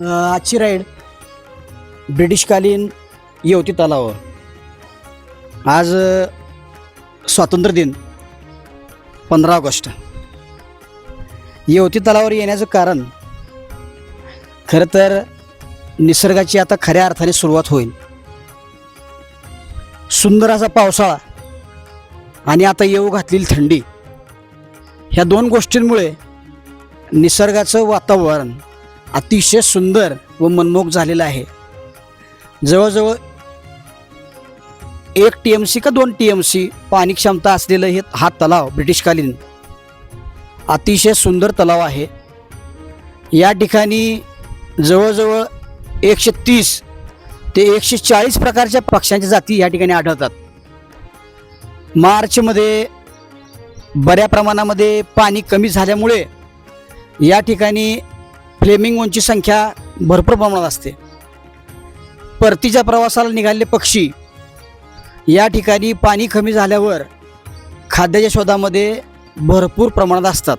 आजची राईड ब्रिटिशकालीन येवती तलावावर. आज स्वातंत्र्य दिन पंधरा ऑगस्ट. येवती तलावावर येण्याचं कारण खरं तर निसर्गाची आता खऱ्या अर्थाने सुरुवात होईल. सुंदर असा पावसाळा आणि आता येऊ घातलेली थंडी ह्या दोन गोष्टींमुळे निसर्गाचं वातावरण अतिशय सुंदर व मनमोहक झालेला आहे. जवळजवळ एक टी एम सी का दोन टी एम सी पाणी क्षमता असलेलं हे हा तलाव ब्रिटिशकालीन अतिशय सुंदर तलाव आहे. या ठिकाणी जवळजवळ एकशे तीस ते एकशे चाळीस प्रकारच्या पक्ष्यांच्या जाती या ठिकाणी आढळतात. मार्चमध्ये बऱ्या प्रमाणामध्ये पाणी कमी झाल्यामुळे या ठिकाणी फ्लेमिंगोंची संख्या भरपूर प्रमाणात असते. परतीच्या प्रवासाला निघालेले पक्षी या ठिकाणी पाणी कमी झाल्यावर खाद्याच्या शोधामध्ये भरपूर प्रमाणात असतात.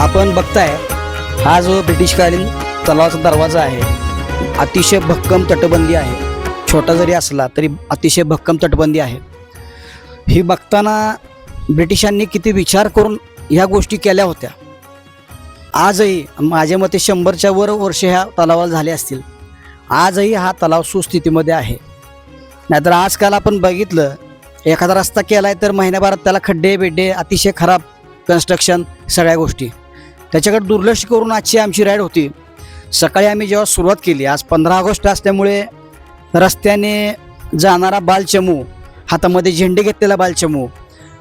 आपण बघताय हा जो ब्रिटिशकालीन तलावाचा दरवाजा आहे अतिशय भक्कम तटबंदी आहे. छोटा जरी असला तरी अतिशय भक्कम तटबंदी आहे. ही बघताना ब्रिटिशांनी किती विचार करून ह्या गोष्टी केल्या होत्या. आजही माझ्या मते शंभरच्या वर वर्ष ह्या तलावाला झाले असतील. आजही हा तलाव सुस्थितीमध्ये आहे. नाहीतर आजकाल आपण बघितलं एखादा रस्ता केला आहे तर महिन्याभरात त्याला खड्डे बिड्डे अतिशय खराब कन्स्ट्रक्शन सगळ्या गोष्टी. त्याच्याकडे दुर्लक्ष करून आजची आमची राईड होती. सकाळी आम्ही जेव्हा सुरुवात केली आज पंधरा ऑगस्ट असल्यामुळे रस्त्याने जाणारा बालचमू हातामध्ये झेंडे घेतलेला बालचमू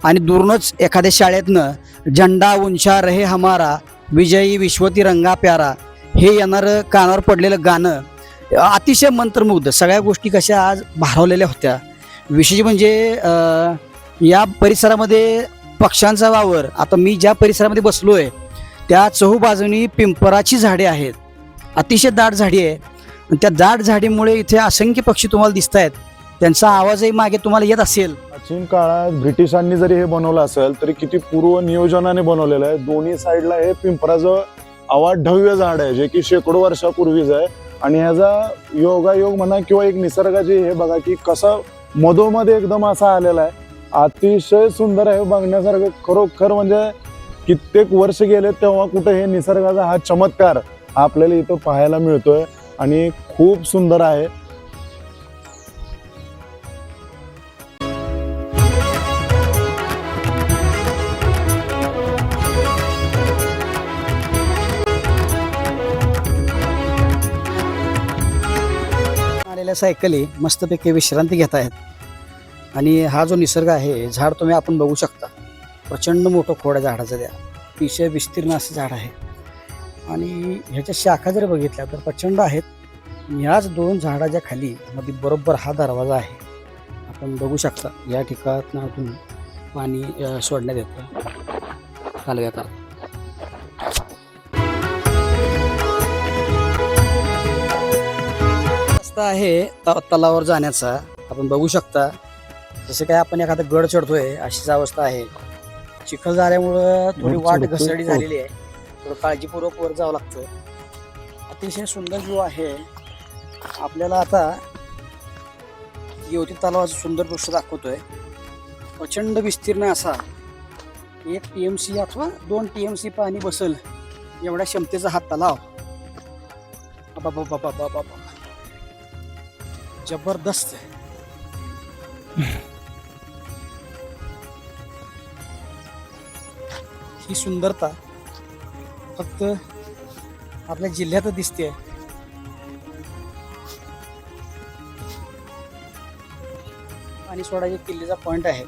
आणि दूरनच एखाद्या शाळेतनं झंडा उंचा रहे हमारा विजयी विश्वती रंगा प्यारा हे येणारं कानावर पडलेलं गाणं अतिशय मंत्रमुग्ध. सगळ्या गोष्टी कशा आज भारवलेल्या होत्या. विशेष म्हणजे या परिसरामध्ये पक्ष्यांचा वावर. आता मी ज्या परिसरामध्ये बसलो आहे त्या चहूबाजूनी पिंपराची झाडे आहेत. अतिशय दाट झाडी आहे. आणि त्या दाट झाडीमुळे इथे असंख्य पक्षी तुम्हाला दिसत आहेत त्यांचा आवाजही मागे तुम्हाला येत असेल. प्राचीन काळात ब्रिटिशांनी जरी हे बनवलं असेल तरी किती पूर्व नियोजनाने बनवलेलं आहे. दोन्ही साईडला हे पिंपराचं अवाढव्य झाड आहे जे की शेकडो वर्षापूर्वीच आहे. आणि ह्याचा योगायोग म्हणा किंवा एक निसर्गाची हे बघा की कसं मधोमध एकदम असा आलेला आहे. अतिशय सुंदर आहे बघण्यासारखं खरोखर म्हणजे कित्येक वर्ष गेले तेव्हा कुठे हे निसर्गाचा हा चमत्कार आपल्याला इथं पाहायला मिळतोय आणि खूप सुंदर आहे. आलेल्या सायकली मस्तपैकी विश्रांती घेत आहेत. आणि हा जो निसर्ग आहे झाड तुम्ही आपण बघू शकता. प्रचंड मोठं खोड आहे झाडाचं द्या अतिशय विस्तीर्ण असं झाड आहे. आणि ह्याच्या शाखा जर बघितल्या तर प्रचंड आहेत. ह्याच दोन झाडाच्या खाली मध्ये बरोबर हा दरवाजा आहे. आपण बघू शकता या ठिकाणातून पाणी सोडण्यात येतं. कालव्याकरता रस्ता आहे तलावर तलावावर जाण्याचा. आपण बघू शकता. जसं काय आपण एखादा गड चढतोय अशीच अवस्था आहे. चिखल झाल्यामुळं थोडी वाट? घसरडी झालेली आहे. थोडं काळजीपूर्वक वर जावं लागतं अतिशय सुंदर व्ह्यू आहे आपल्याला आता येवती तलावाचं सुंदर दृश्य दाखवतोय. प्रचंड विस्तीर्ण असा एक टी एम सी अथवा दोन टी एम सी पाणी बसल एवढ्या क्षमतेचा हा तलाव. बाबा. जबरदस्त. ही सुंदरता फक्त आपल्या जिल्ह्यातच दिसते आणि सोडा एक किल्लीचा पॉईंट आहे.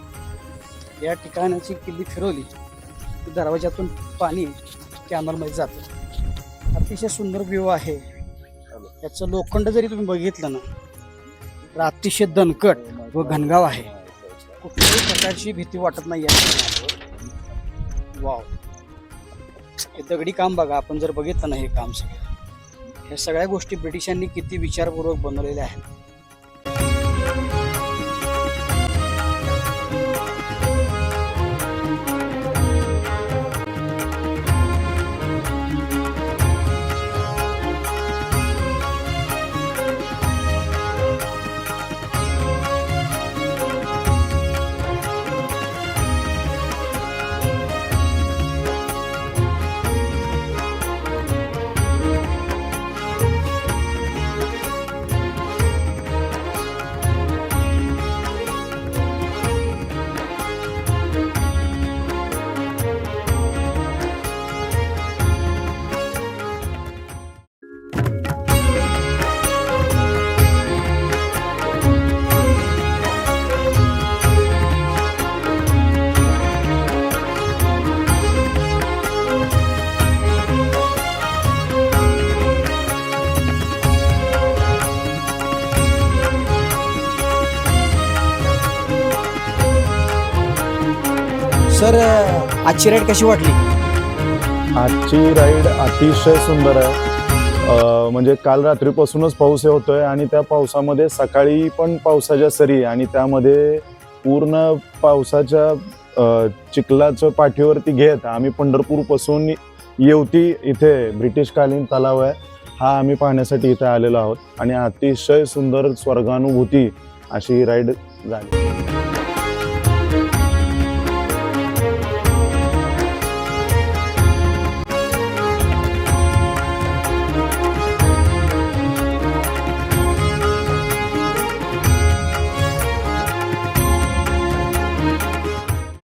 या ठिकाणाची किल्ली फिरवली की दरवाजातून पाणी कॅनलमध्ये जातं. अतिशय सुंदर व्ह्यू आहे. याचं लोखंड जरी तुम्ही बघितलं ना तर अतिशय दणकट व घनगाव आहे. कुठल्याही प्रकारची भीती वाटत नाही आहे वाव. हे दगडी काम बघा आपण जर बघितलं ना हे काम सगळं. ह्या सगळ्या गोष्टी ब्रिटिशांनी किती विचारपूर्वक बनवलेल्या आहेत. सर आजची राईड कशी वाटली? आजची राईड अतिशय सुंदर आहे. म्हणजे काल रात्रीपासूनच पाऊस हे होतोय आणि त्या पावसामध्ये सकाळी पण पावसाच्या सरी आणि त्यामध्ये पूर्ण पावसाच्या चिखलाच्या चिखलाचं पाठीवरती घेत आम्ही पंढरपूरपासून येवती इथे ब्रिटिशकालीन तलाव आहे. हा आम्ही पाहण्यासाठी इथे आलेलो आहोत आणि अतिशय सुंदर स्वर्गानुभूती अशी राईड झाली.